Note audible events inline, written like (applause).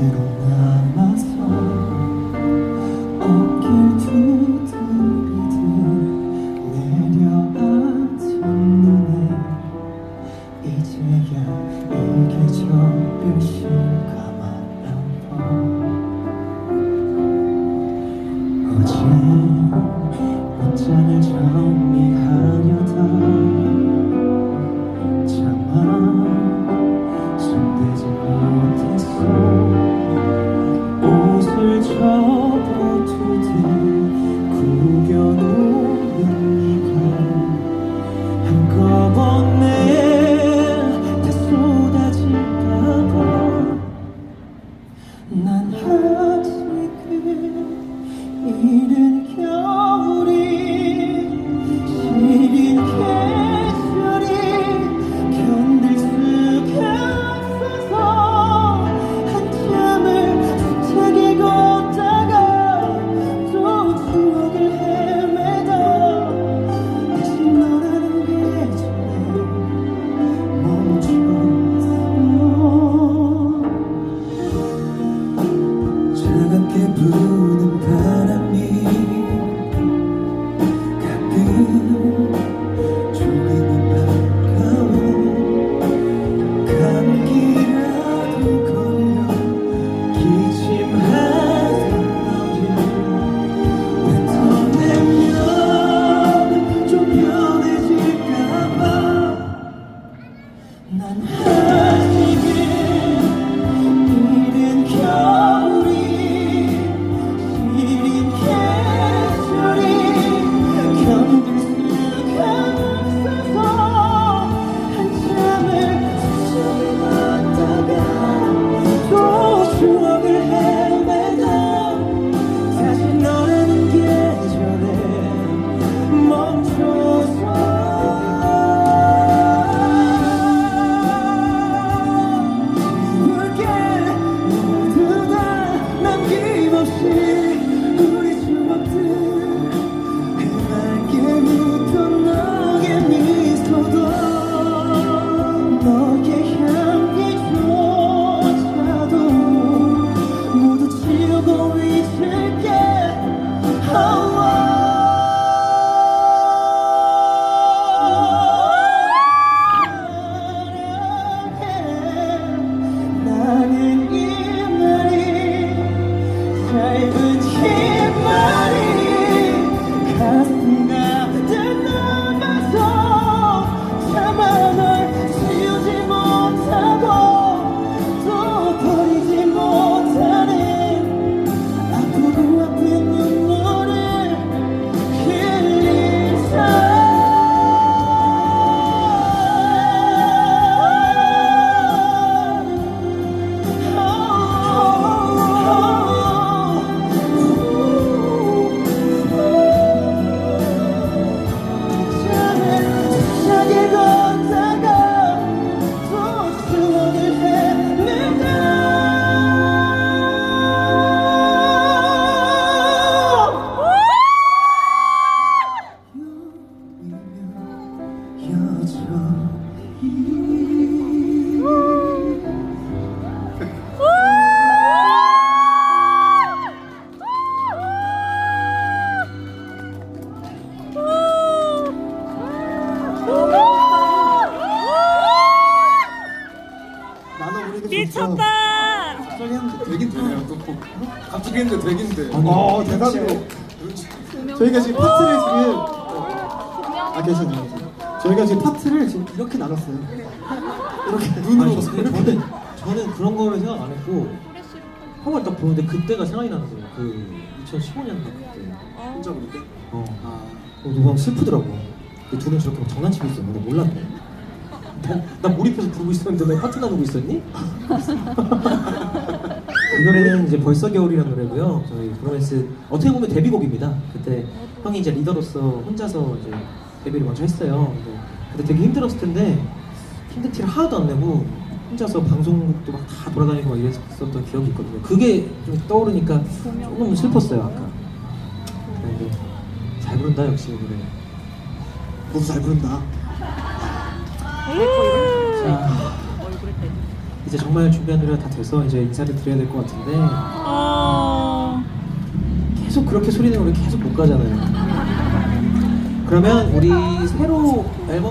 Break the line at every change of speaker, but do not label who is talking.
tomorrow. 미쳤다.
갑자기 했는데 되긴 되네요. 또 뭐, 갑자기 했는데 되긴 돼.
어, 아, 대단해요. 저희가 지금 파트를 지금 어. 아 계셨네요. 저희가 지금 파트를 지금 이렇게 나눴어요. 이렇게
눈으로 저는 저는 그런 거를 생각 안 했고 형을 딱 보는데 그때가 생각이 나는 거예요. 그 2015년도 그때.
혼자 부를 때?
어.
아
어, 너무 좋더라고. 그 둘은 저렇게 막 장난치고 있었는데 몰랐네. 난, 난 몰입해서 부르고 있었는데 왜 파트 나누고 있었니? 이 (laughs) 노래는 이제 벌써 겨울이라는 노래고요. 저희 브로맨스 어떻게 보면 데뷔곡입니다. 그때 형이 이제 리더로서 혼자서 이제 데뷔를 먼저 했어요. 근데 그때 되게 힘들었을 텐데 힘든 티를 하나도 안 내고 혼자서 방송국도 막 다 돌아다니고 막 이랬었던 기억이 있거든요. 그게 좀 떠오르니까 조금 슬펐어요 아까. 근데 잘 부른다 역시 노래.
너도 잘 부른다.
자, 이제 정말 준비한 노래가 다 돼서 이제 인사를 드려야 될 것 같은데
어.
계속 그렇게 소리 내는 우리 계속 못 가잖아요. 그러면 우리 새로 앨범